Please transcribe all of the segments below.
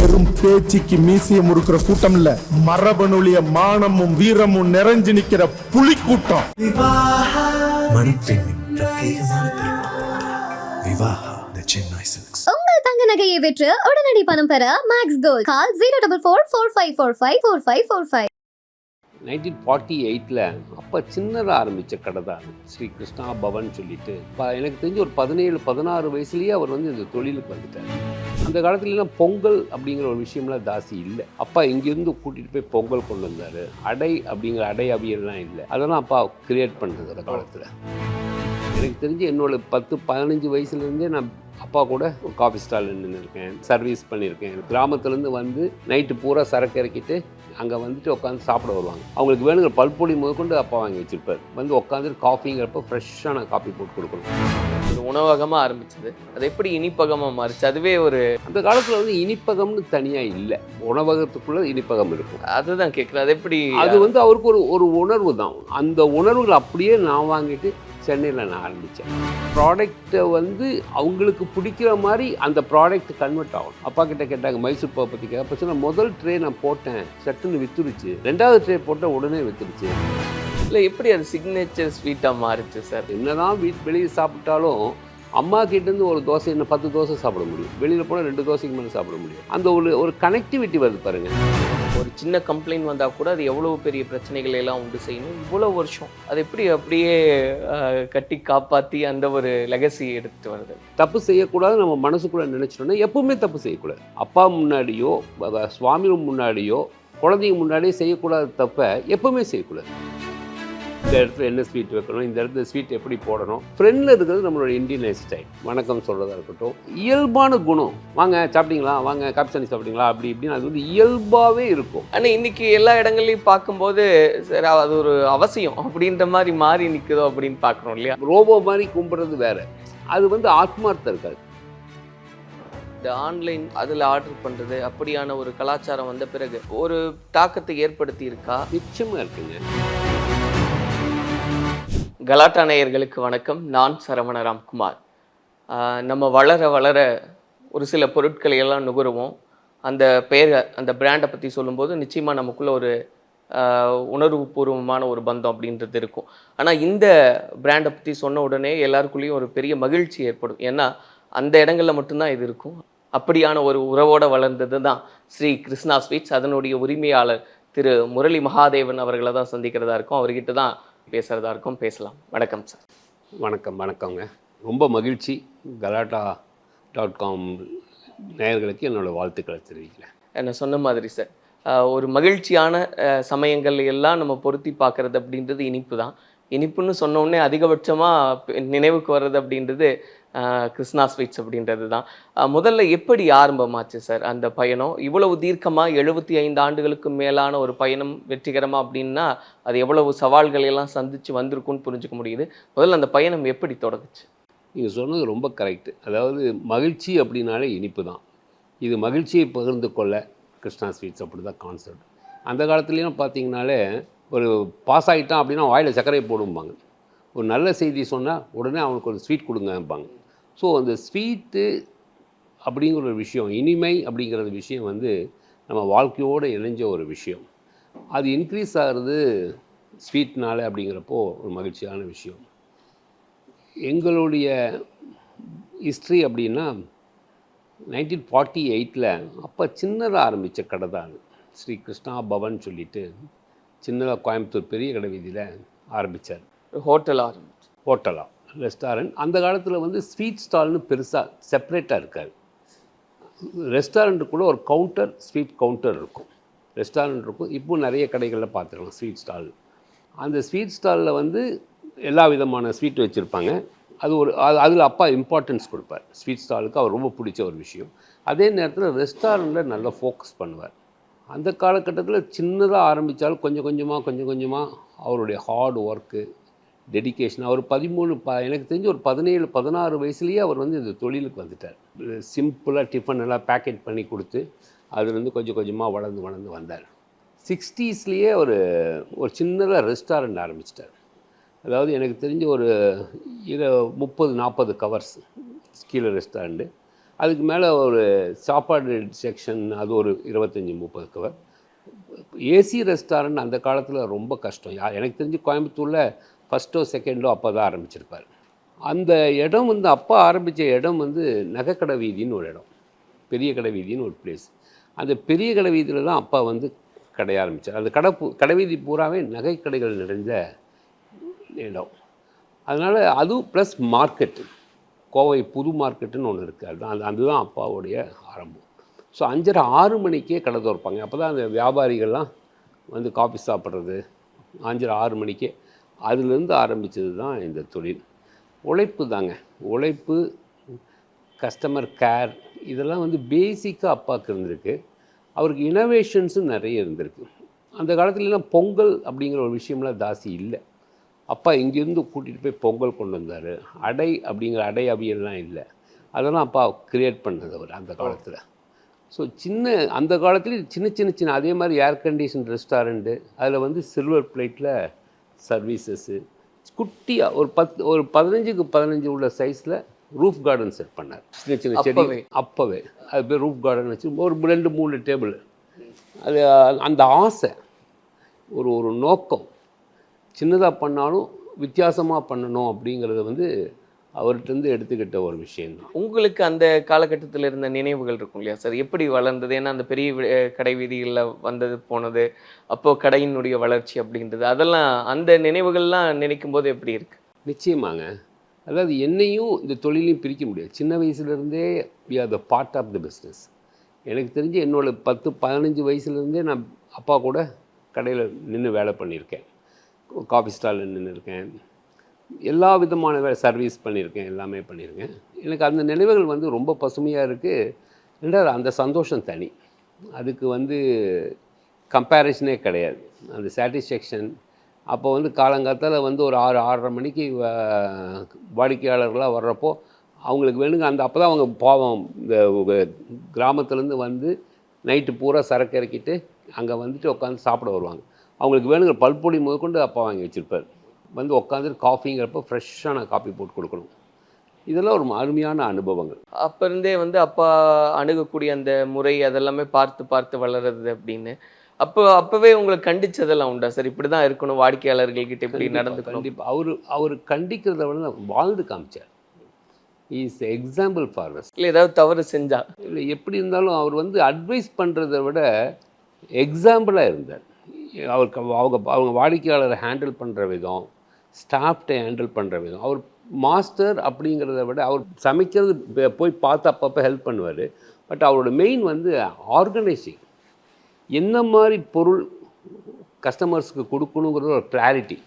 வெறும் பேச்சுக்கு மீசிய முறுக்கிற கூட்டம் இல்ல மரபணுலிய மானமும் வீரமும் நிறைஞ்சு நிக்கிற புலி கூட்டம் உங்கள் தங்க நகையை விற்று உடனடி பணம் பெற max gold call zero double four four five four five four five four five nineteen forty எயிட்டில் அப்போ சின்னதாக ஆரம்பித்த கடை தான் ஸ்ரீ கிருஷ்ணா பவன் சொல்லிட்டு இப்போ எனக்கு தெரிஞ்சு ஒரு பதினேழு பதினாறு வயசுலேயே அவர் வந்து இந்த தொழிலுக்கு வந்துட்டார். அந்த காலத்துலலாம் பொங்கல் அப்படிங்கிற ஒரு விஷயம்லாம் ஜாஸ்தி இல்லை. அப்பா இங்கேருந்து கூட்டிகிட்டு போய் பொங்கல் கொண்டு வந்தார். அடை அப்படிங்கிற அடை அவியல்லாம் இல்லை. அதெல்லாம் அப்பா கிரியேட் பண்ணுறது அந்த காலத்தில். எனக்கு தெரிஞ்சு என்னோட பத்து பதினஞ்சு வயசுலேருந்தே நான் அப்பா கூட ஒரு காஃபி ஸ்டாலில் நின்று இருக்கேன் சர்வீஸ் பண்ணியிருக்கேன் கிராமத்துலேருந்து வந்து நைட்டு பூரா சரக்கு இறக்கிட்டு அங்கே வந்துட்டு உட்காந்து சாப்பிட வருவாங்க. அவங்களுக்கு வேணுங்கிற பல்பொடி முதற்கொண்டு அப்பா வாங்கி வச்சிருப்பார். வந்து உட்காந்துட்டு காஃபிங்கிறப்ப ஃப்ரெஷ்ஷான காஃபி போட்டு கொடுக்கணும். ஒரு உணவகமாக ஆரம்பிச்சது. அது எப்படி இனிப்பகமாக மாறுச்சு? அதுவே ஒரு அந்த காலத்தில் வந்து இனிப்பகம்னு தனியாக இல்லை. உணவகத்துக்குள்ளே இனிப்பகம் இருக்கும். அதுதான் கேட்குறேன் அது எப்படி அது வந்து அவருக்கு ஒரு ஒரு உணர்வு தான். அந்த உணர்வுகள் அப்படியே நான் வாங்கிட்டு சென்னையில் நான் ஆரம்பித்தேன். ப்ராடக்ட்டை வந்து அவங்களுக்கு பிடிக்கிற மாதிரி அந்த ப்ராடக்ட் கன்வெர்ட் ஆகும் அப்பா கிட்ட கேட்டாங்க மைசூர் பாவை பற்றி கேட்க. சொன்ன முதல் ட்ரே நான் போட்டேன். சட்டுன்னு வித்துருச்சு. ரெண்டாவது ட்ரே போட்டேன் உடனே வித்துருச்சு. இல்லை எப்படி அது சிக்னேச்சர் ஸ்வீட்டாக மாறுச்சு சார் என்னதான் வீட் வெளியே சாப்பிட்டாலும் அம்மா கிட்டேருந்து ஒரு தோசை என்ன பத்து தோசை சாப்பிட முடியும். வெளியில் போனால் ரெண்டு தோசைக்கு மேலே சாப்பிட முடியும். அந்த ஒரு ஒரு கனெக்டிவிட்டி வருது பாருங்கள் ஒரு சின்ன கம்ப்ளைண்ட் வந்தால் கூட அது எவ்வளோ பெரிய பிரச்சனைகளை எல்லாம் உண்டு செய்யணும் இவ்வளோ வருஷம். அது எப்படி அப்படியே கட்டி காப்பாற்றி அந்த ஒரு லெகசி எடுத்துட்டு வருது? தப்பு செய்யக்கூடாது. நம்ம மனசுக்குள்ள நினைச்சிட்டோம்னா எப்பவுமே தப்பு செய்யக்கூடாது. அப்பா முன்னாடியோ சுவாமி முன்னாடியோ குழந்தைங்க முன்னாடியோ செய்யக்கூடாத தப்பை எப்பவுமே செய்யக்கூடாது. இந்த இடத்துல என்ன ஸ்வீட் வைக்கணும் இந்த இடத்துல ஸ்வீட் எப்படி போடணும். ஃப்ரெண்டில் இருக்கிறது நம்மளோட இந்தியன் லைஃப் ஸ்டைல் வணக்கம் சொல்கிறதா இருக்கட்டும். இயல்பான குணம். வாங்க சாப்பிட்டீங்களா? வாங்க காப்பி தண்ணி சாப்பிட்டீங்களா? அப்படி இப்படின்னு அது வந்து இயல்பாகவே இருக்கும். ஆனால் இன்னைக்கு எல்லா இடங்கள்லையும் பார்க்கும்போது சரி அது ஒரு அவசியம் அப்படின்ற மாதிரி மாறி நிற்குதோ அப்படின்னு பார்க்குறோம் இல்லையா? ரோபோ மாதிரி கும்பிட்றது வேற. அது வந்து ஆத்மார்த்தம் இருக்காது இந்த ஆன்லைன் அதில் ஆர்டர் பண்ணுறது அப்படியான ஒரு கலாச்சாரம் வந்த பிறகு ஒரு தாக்கத்தை ஏற்படுத்தி இருக்கா நிச்சயமாக இருக்குங்க. கலாட்டா நேயர்களுக்கு வணக்கம். நான் சரவண ராம்குமார் நம்ம வளர வளர ஒரு சில பொருட்களை எல்லாம் நுகருவோம். அந்த பெயரை அந்த பிராண்டை பற்றி சொல்லும்போது நிச்சயமாக நமக்குள்ள ஒரு உணர்வுபூர்வமான ஒரு பந்தம் அப்படின்றது இருக்கும். ஆனால் இந்த பிராண்டை பற்றி சொன்ன உடனே எல்லாருக்குள்ளேயும் ஒரு பெரிய மகிழ்ச்சி ஏற்படும். ஏன்னா அந்த இடங்களில் மட்டும்தான் இது இருக்கும். அப்படியான ஒரு உறவோடு வளர்ந்தது தான் ஸ்ரீ கிருஷ்ணா ஸ்வீட்ஸ். அதனுடைய உரிமையாளர் திரு முரளி மகாதேவன் அவர்களை தான் சந்திக்கிறதா இருக்கும். அவர்கிட்ட தான் பேசுகிறதா இருக்கும் பேசலாம். வணக்கம் சார் வணக்கம் வணக்கங்க. ரொம்ப மகிழ்ச்சி. கலாட்டா டாட் காம் நேயர்களுக்கு என்னோட வாழ்த்துக்களை தெரிவிக்கிறேன். என்ன சொன்ன மாதிரி சார் ஒரு மகிழ்ச்சியான சமயங்கள் எல்லாம் நம்ம பொருத்தி பார்க்கறது அப்படின்றது இனிப்பு தான் இனிப்புன்னு சொன்ன உடனே அதிகபட்சமாக நினைவுக்கு வர்றது அப்படின்றது கிருஷ்ணா ஸ்வீட்ஸ் அப்படின்றது தான் முதல்ல எப்படி ஆரம்பமாச்சு சார் அந்த பயணம்? இவ்வளவு தீர்க்கமாக எழுபத்தி ஐந்து ஆண்டுகளுக்கு மேலான ஒரு பயணம் வெற்றிகரமாக அப்படின்னா அது எவ்வளவு சவால்களை எல்லாம் சந்தித்து வந்திருக்கும்னு புரிஞ்சுக்க முடியுது. முதல்ல அந்த பயணம் எப்படி தொடங்குச்சு? நீங்கள் சொன்னது ரொம்ப கரெக்டு அதாவது மகிழ்ச்சி அப்படின்னாலே இனிப்பு தான் இது மகிழ்ச்சியை பகிர்ந்து கொள்ள கிருஷ்ணா ஸ்வீட்ஸ் அப்படி தான் கான்செப்ட் அந்த காலத்துலேயும் பார்த்தீங்கனாலே ஒரு பாஸ் ஆகிட்டான் அப்படின்னா வாயில் சர்க்கரையை போடும்பாங்க. ஒரு நல்ல செய்தி சொன்னால் உடனே அவனுக்கு ஒரு ஸ்வீட் கொடுங்கம்பாங்க. ஸோ அந்த ஸ்வீட்டு அப்படிங்கிற ஒரு விஷயம் இனிமை அப்படிங்கிற விஷயம் வந்து நம்ம வாழ்க்கையோடு இணைஞ்ச ஒரு விஷயம். அது இன்க்ரீஸ் ஆகிறது ஸ்வீட்னால அப்படிங்கிறப்போ ஒரு மகிழ்ச்சியான விஷயம். எங்களுடைய ஹிஸ்ட்ரி அப்படின்னா நைன்டீன் ஃபார்ட்டி எயிட்டில் அப்போ சின்னதாக ஆரம்பித்த கடை தான் ஸ்ரீ கிருஷ்ணா பவன் சொல்லிட்டு சின்னதாக கோயம்புத்தூர் பெரிய கடை வீதியில் ஆரம்பித்தார் ஹோட்டல் ஆரம்பிச்சு. ஹோட்டலாக ரெஸ்டாரண்ட். அந்த காலத்தில் வந்து ஸ்வீட் ஸ்டால்னு பெருசாக செப்பரேட்டாக இருக்காது. ரெஸ்டாரண்ட்டுக்குள்ளே ஒரு கவுண்டர் ஸ்வீட் கவுண்டர் இருக்கும். ரெஸ்டாரண்ட் இருக்கும். இப்போ நிறைய கடைகளில் பார்த்துருக்கலாம் ஸ்வீட் ஸ்டால். அந்த ஸ்வீட் ஸ்டாலில் வந்து எல்லா விதமான ஸ்வீட் வச்சுருப்பாங்க. அது ஒரு அது அதில் அப்பா இம்பார்ட்டன்ஸ் கொடுப்பார். ஸ்வீட் ஸ்டாலுக்கு அவர் ரொம்ப பிடிச்ச ஒரு விஷயம். அதே நேரத்தில் ரெஸ்டாரண்ட்டில் நல்லா ஃபோக்கஸ் பண்ணுவார். அந்த காலகட்டத்தில் சின்னதாக ஆரம்பித்தாலும் கொஞ்சம் கொஞ்சமாக கொஞ்சம் கொஞ்சமாக அவருடைய ஹார்ட் ஒர்க்கு டெடிக்கேஷன் அவர் பதிமூணு ப எனக்கு தெரிஞ்சு ஒரு பதினேழு பதினாறு வயசுலேயே அவர் வந்து இந்த தொழிலுக்கு வந்துட்டார். சிம்பிளாக டிஃபன் எல்லாம் பேக்கெட் பண்ணி கொடுத்து அதுலேருந்து கொஞ்சம் கொஞ்சமாக வளர்ந்து வளர்ந்து வந்தார். சிக்ஸ்டீஸ்லேயே ஒரு ஒரு சின்னதாக ரெஸ்டாரண்ட் ஆரம்பிச்சிட்டார். அதாவது எனக்கு தெரிஞ்ச ஒரு இரு முப்பது நாற்பது கவர்ஸ் கீழே ரெஸ்டாரண்ட்டு அதுக்கு மேலே ஒரு சாப்பாடு செக்ஷன் அது ஒரு இருபத்தஞ்சி முப்பது கவர் ஏசி ரெஸ்டாரண்ட் அந்த காலத்தில் ரொம்ப கஷ்டம். யா- எனக்கு தெரிஞ்சு கோயம்புத்தூரில் ஃபஸ்ட்டோ செகண்டோ அப்போ தான் ஆரம்பிச்சிருப்பார். அந்த இடம் வந்து அப்பா ஆரம்பித்த இடம் வந்து நகைக்கடை வீதின்னு ஒரு இடம். பெரிய கடை வீதின்னு ஒரு பிளேஸ் அந்த பெரிய கடை வீதியில் தான் அப்பா வந்து கடை ஆரம்பித்தார் அந்த கடை பூ கடை வீதி பூராவே நகைக்கடைகள் நிறைந்த இடம். அதனால் அதுவும் ப்ளஸ் மார்க்கெட்டு கோவை புது மார்க்கெட்டுன்னு ஒன்று இருக்குது அதுதான் அது அதுதான் அப்பாவுடைய ஆரம்பம். ஸோ அஞ்சரை ஆறு மணிக்கே கடை திறப்பாங்க. அப்போ தான் அந்த வியாபாரிகள்லாம் வந்து காஃபி சாப்பிட்றது. அஞ்சரை ஆறு மணிக்கே அதுலேருந்து ஆரம்பித்தது தான் இந்த தொழில். உழைப்பு தாங்க. உழைப்பு கஸ்டமர் கேர் இதெல்லாம் வந்து பேசிக்காக அப்பாவுக்கு இருந்திருக்கு. அவருக்கு இனோவேஷன்ஸும் நிறைய இருந்திருக்கு. அந்த காலத்துலலாம் பொங்கல் அப்படிங்கிற ஒரு விஷயம்லாம் தாசி இல்லை. அப்பா இங்கேருந்து கூட்டிகிட்டு போய் பொங்கல் கொண்டு வந்தார். அடை அப்படிங்கிற அடை அவியெல்லாம் இல்லை. அதெல்லாம் அப்பா கிரியேட் பண்ணது அவர் அந்த காலத்தில். ஸோ சின்ன அந்த காலத்துலேயும் சின்ன சின்ன சின்ன அதே மாதிரி ஏர் கண்டிஷன் ரெஸ்டாரண்ட்டு அதில் வந்து சில்வர் பிளேட்டில் சர்வீசஸ்ஸு குட்டியாக ஒரு பத்து ஒரு பதினஞ்சுக்கு பதினஞ்சு உள்ள சைஸில் ரூஃப் கார்டன் செட் பண்ணார். சின்ன சின்ன செடி. அப்பவே? அது பேர் ரூஃப் கார்டன் வச்சு ஒரு ரெண்டு மூணு டேபிள் அது அந்த ஆசை ஒரு ஒரு நோக்கம். சின்னதாக பண்ணாலும் வித்தியாசமாக பண்ணணும் அப்படிங்கிறத வந்து அவர்கிட்டருந்து எடுத்துக்கிட்ட ஒரு விஷயந்தான் உங்களுக்கு அந்த காலகட்டத்தில் இருந்த நினைவுகள் இருக்கும் இல்லையா? சார் எப்படி வளர்ந்தது? ஏன்னா அந்த பெரிய கடை வீதிகளில் வந்தது போனது அப்போ கடையினுடைய வளர்ச்சி அப்படின்றது அதெல்லாம் அந்த நினைவுகள்லாம் நினைக்கும் போது எப்படி இருக்கு? நிச்சயமாங்க. அதாவது என்னையும் இந்த தொழிலையும் பிரிக்க முடியாது. சின்ன வயசுலேருந்தே we are the part of the business எனக்கு தெரிஞ்சு என்னோட பத்து பதினஞ்சு வயசுலேருந்தே நான் அப்பா கூட கடையில் நின்று வேலை பண்ணியிருக்கேன். காஃபி ஸ்டாலில் நின்று இருக்கேன் எல்லா விதமான வேலை சர்வீஸ் பண்ணியிருக்கேன் எல்லாமே பண்ணியிருக்கேன். எனக்கு அந்த நினைவுகள் வந்து ரொம்ப பசுமையாக இருக்குது ரெண்டாவது அந்த சந்தோஷம் தனி. அதுக்கு வந்து கம்பேரிஷனே கிடையாது. அந்த சாட்டிஸ்ஃபேக்ஷன் அப்போ வந்து காலங்காலத்தில் வந்து ஒரு ஆறு ஆறரை மணிக்கு வாடிக்கையாளர்களாக வர்றப்போ அவங்களுக்கு வேணுங்க அந்த அப்போ தான் அவங்க பாவம் இந்த கிராமத்துலேருந்து வந்து நைட்டு பூரா சரக்கு இறக்கிட்டு அங்கே வந்துட்டு உட்காந்து சாப்பிட வருவாங்க. அவங்களுக்கு வேணுங்கிற பல்பொடி முதற்கொண்டு அப்பா வாங்கி வச்சுருப்பார். வந்து உட்காந்துட்டு காஃபிங்கிறப்ப ஃப்ரெஷ்ஷான காஃபி போட்டு கொடுக்கணும். இதெல்லாம் ஒரு அருமையான அனுபவங்கள். அப்ப இருந்தே வந்து அப்பா அணுகக்கூடிய அந்த முறை அதெல்லாமே பார்த்து பார்த்து வளருது அப்படின்னு. அப்போ அப்பவே உங்களை கண்டிச்சதெல்லாம் உண்டா? சார் இப்படிதான் இருக்கணும் வாடிக்கையாளர்கள் கிட்ட இப்படி நடந்துக்கணும். கண்டிப்பாக அவர் அவர் கண்டிக்கிறத விட வாழ்ந்து காமிச்சார். Is example for us. இல்ல ஏதாவது தவறு செஞ்சா? இல்லை எப்படி இருந்தாலும் அவர் வந்து அட்வைஸ் பண்ணுறத விட எக்ஸாம்பிளாக இருந்தார். அவருக்கு அவங்க அவங்க வாடிக்கையாளரை ஹேண்டில் பண்ணுற விதம் ஸ்டாஃப்டை ஹேண்டில் பண்ணுற விதம். அவர் மாஸ்டர் அப்படிங்கிறத விட அவர் சமைக்கிறது போய் பார்த்து அப்பப்போ ஹெல்ப் பண்ணுவார். பட் அவரோட மெயின் வந்து ஆர்கனைசிங் என்ன மாதிரி பொருள் கஸ்டமர்ஸுக்கு கொடுக்கணுங்கிறது ஒரு கிளாரிட்டி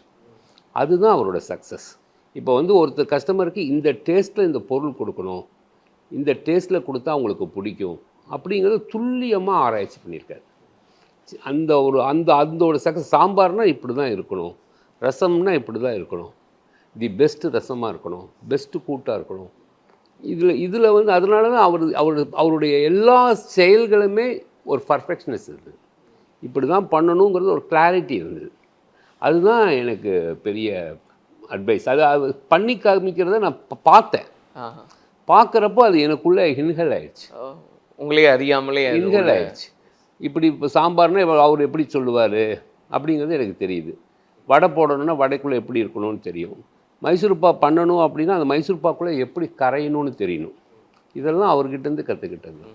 அதுதான் அவரோட சக்ஸஸ் இப்போ வந்து ஒருத்தர் கஸ்டமருக்கு இந்த டேஸ்ட்டில் இந்த பொருள் கொடுக்கணும். இந்த டேஸ்ட்டில் கொடுத்தா அவங்களுக்கு பிடிக்கும். அப்படிங்கிறது துல்லியமாக ஆராய்ச்சி பண்ணியிருக்காரு. அந்த ஒரு அந்த அதோட சக்ஸஸ் சாம்பார்னால் இப்படி தான் இருக்கணும். ரசம்னா இப்படி தான் இருக்கணும். தி பெஸ்ட்டு ரசமாக இருக்கணும். பெஸ்ட்டு கூட்டாக இருக்கணும். இதில் இதில் வந்து அதனால தான் அவர் அவர் அவருடைய எல்லா செயல்களுமே ஒரு பர்ஃபெக்ஷனஸ் இருந்தது இப்படி தான் பண்ணணுங்கிறது ஒரு கிளாரிட்டி இருந்தது அதுதான் எனக்கு பெரிய அட்வைஸ் அது அது பண்ணி காமிக்கிறத நான் பார்த்தேன். பார்க்குறப்போ அது எனக்குள்ளே இன்ஹல் ஆயிடுச்சு. உங்களே அறியாமலே இன்ஹல் ஆயிடுச்சு. இப்படி இப்போ சாம்பார்னா அவர் எப்படி சொல்லுவார்? அப்படிங்கிறது எனக்கு தெரியுது. வடை போடணும்னா வடைக்குள்ளே எப்படி இருக்கணும்னு தெரியும். மைசூர்பா பண்ணணும் அப்படின்னா அந்த மைசூர்பாக்குள்ளே எப்படி கரையணும்னு தெரியணும். இதெல்லாம் அவர்கிட்டேருந்து கற்றுக்கிட்டது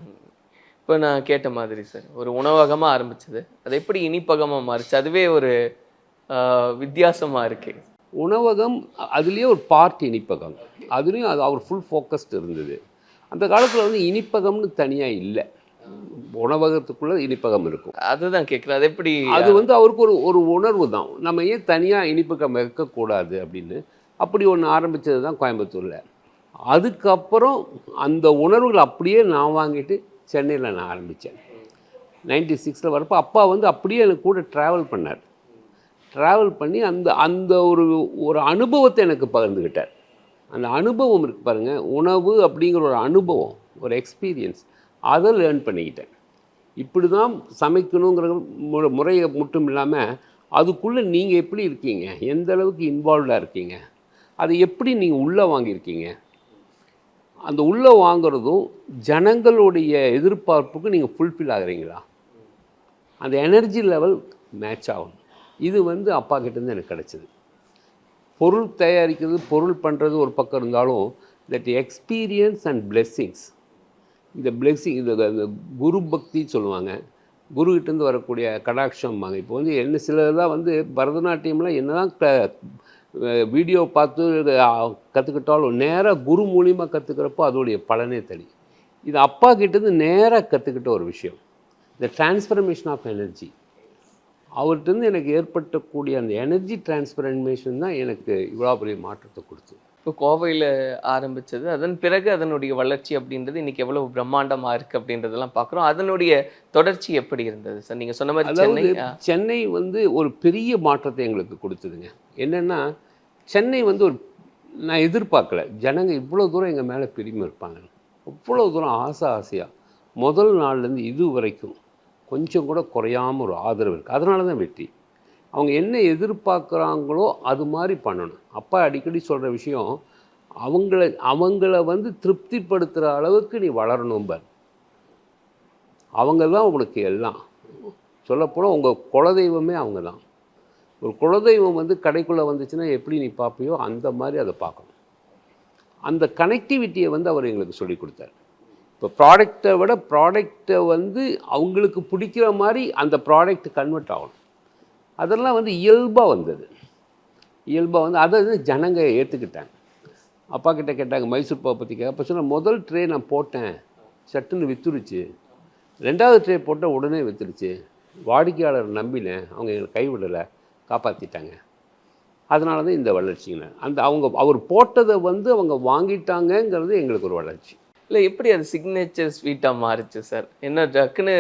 இப்போ நான் கேட்ட மாதிரி சார் ஒரு உணவகமா ஆரம்பிச்சது. அது எப்படி இனிப்பகமா மாறுச்சு? அதுவே ஒரு ஆஹ், வித்தியாசமா இருக்கு. உணவகம் அதுலேயே ஒரு பார்ட் இனிப்பகம். அதுலேயும் அது அவர் ஃபுல் ஃபோக்கஸ்ட் இருந்தது. அந்த காலத்தில் வந்து இனிப்பகம்னு தனியாக இல்லை. உணவகத்துக்குள்ளே இனிப்பகம் இருக்கும். அதுதான் கேட்குறேன் அது எப்படி அது வந்து அவருக்கு ஒரு ஒரு உணர்வு தான். நம்ம ஏன் தனியாக இனிப்பகம் வைக்கக்கூடாது அப்படின்னு? அப்படி ஒன்று ஆரம்பித்தது தான் கோயம்புத்தூரில். அதுக்கப்புறம் அந்த உணர்வுகள் அப்படியே நான் வாங்கிட்டு சென்னையில் நான் ஆரம்பித்தேன் நைன்டி சிக்ஸில் வரப்போ அப்பா வந்து அப்படியே எனக்கு கூட ட்ராவல் பண்ணார். ட்ராவல் பண்ணி அந்த அந்த ஒரு ஒரு அனுபவத்தை எனக்கு பகிர்ந்துக்கிட்டார் அந்த அனுபவம் இருக்கு பாருங்கள் உணவு அப்படிங்கிற ஒரு அனுபவம் ஒரு எக்ஸ்பீரியன்ஸ் அதை லேர்ன் பண்ணிக்கிட்டேன். இப்படி தான் சமைக்கணுங்கிற மு- முறையை மட்டும் இல்லாமல் அதுக்குள்ளே நீங்கள் எப்படி இருக்கீங்க? எந்த அளவுக்கு இன்வால்வ்டாக இருக்கீங்க? அதை எப்படி நீங்கள் உள்ளே வாங்கியிருக்கீங்க? அந்த உள்ளே வாங்குறதும் ஜனங்களுடைய எதிர்பார்ப்புக்கு நீங்கள் ஃபுல்ஃபில் ஆகுறீங்களா? அந்த எனர்ஜி லெவல் மேட்ச் ஆகும். இது வந்து அப்பா கிட்டேருந்து எனக்கு கிடச்சிது. பொருள் தயாரிக்கிறது பொருள் பண்ணுறது ஒரு பக்கம் இருந்தாலும் தட் எக்ஸ்பீரியன்ஸ் அண்ட் பிளெஸ்ஸிங்ஸ் இந்த பிளெஸிங் இந்த இந்த குரு பக்தின்னு சொல்லுவாங்க. குருக்கிட்டேருந்து வரக்கூடிய கடாட்சம்பாங்க. இப்போ வந்து என்ன சிலர்லாம் வந்து பரதநாட்டியம்லாம் என்னதான் க வீடியோ பார்த்து கற்றுக்கிட்டாலும் நேராக குரு மூலியமாக கற்றுக்கிறப்போ அதோடைய பலனே தனி இது அப்பா கிட்டேருந்து நேராக கற்றுக்கிட்ட ஒரு விஷயம். இந்த டிரான்ஸ்ஃபர்மேஷன் ஆஃப் எனர்ஜி அவர்கிட்டருந்து எனக்கு ஏற்பட்டக்கூடிய அந்த எனர்ஜி டிரான்ஸ்ஃபர்மேஷன் தான் எனக்கு இவ்வளோ பெரிய மாற்றத்தை கொடுத்து இப்போ கோவையில் ஆரம்பிச்சது அதன் பிறகு அதனுடைய வளர்ச்சி அப்படின்றது இன்னைக்கு எவ்வளவு பிரம்மாண்டமா இருக்கு அப்படின்றதெல்லாம் பார்க்குறோம். அதனுடைய தொடர்ச்சி எப்படி இருந்தது? சார் நீங்க சொன்ன மாதிரி சென்னை சென்னை வந்து ஒரு பெரிய மாற்றத்தை எங்களுக்கு கொடுத்ததுங்க. என்னென்னா சென்னை வந்து ஒரு நான் எதிர்பார்க்கல. ஜனங்க இவ்வளோ தூரம் எங்கள் மேலே பிரிமை இருப்பாங்க. அவ்வளோ தூரம் ஆசை ஆசையாக முதல் நாள்லேருந்து இது வரைக்கும் கொஞ்சம் கூட குறையாம ஒரு ஆதரவு இருக்குது அதனால தான் வெற்றி. அவங்க என்ன எதிர்பார்க்குறாங்களோ அது மாதிரி பண்ணணும். அப்பா அடிக்கடி சொல்கிற விஷயம் அவங்கள அவங்கள வந்து திருப்திப்படுத்துகிற அளவுக்கு நீ வளரணும் பார். அவங்க தான் உனக்கு எல்லாம். சொல்லப்போனால் உங்கள் குலதெய்வமே அவங்க தான் ஒரு குலதெய்வம் வந்து கடைக்குள்ளே வந்துச்சுன்னா எப்படி நீ பார்ப்பியோ அந்த மாதிரி அதை பார்க்கணும். அந்த கனெக்டிவிட்டியை வந்து அவர் எங்களுக்கு சொல்லி கொடுத்தார். இப்போ ப்ராடக்டை விட ப்ராடக்டை வந்து அவங்களுக்கு பிடிக்கிற மாதிரி அந்த ப்ராடக்ட் கன்வெர்ட் ஆகணும். அதெல்லாம் வந்து இயல்பாக வந்தது. இயல்பாக வந்து அதை வந்து ஜனங்க ஏற்றுக்கிட்டாங்க அப்பா கிட்டே கேட்டாங்க மைசூர் பாவை பற்றி அப்போ சொன்ன முதல் ட்ரே நான் போட்டேன். சட்டுன்னு வித்துருச்சு. ரெண்டாவது ட்ரே போட்டால் உடனே வித்துருச்சு. வாடிக்கையாளர் நம்பினேன். அவங்க எங்களை கைவிடலை. காப்பாற்றிட்டாங்க அதனால தான் இந்த வளர்ச்சிங்க. அந்த அவங்க அவர் போட்டதை வந்து அவங்க வாங்கிட்டாங்கங்கிறது எங்களுக்கு ஒரு வளர்ச்சி. இல்லை எப்படி அது சிக்னேச்சர் ஸ்வீட்டாக மாறுச்சு சார் என்ன டக்குன்னு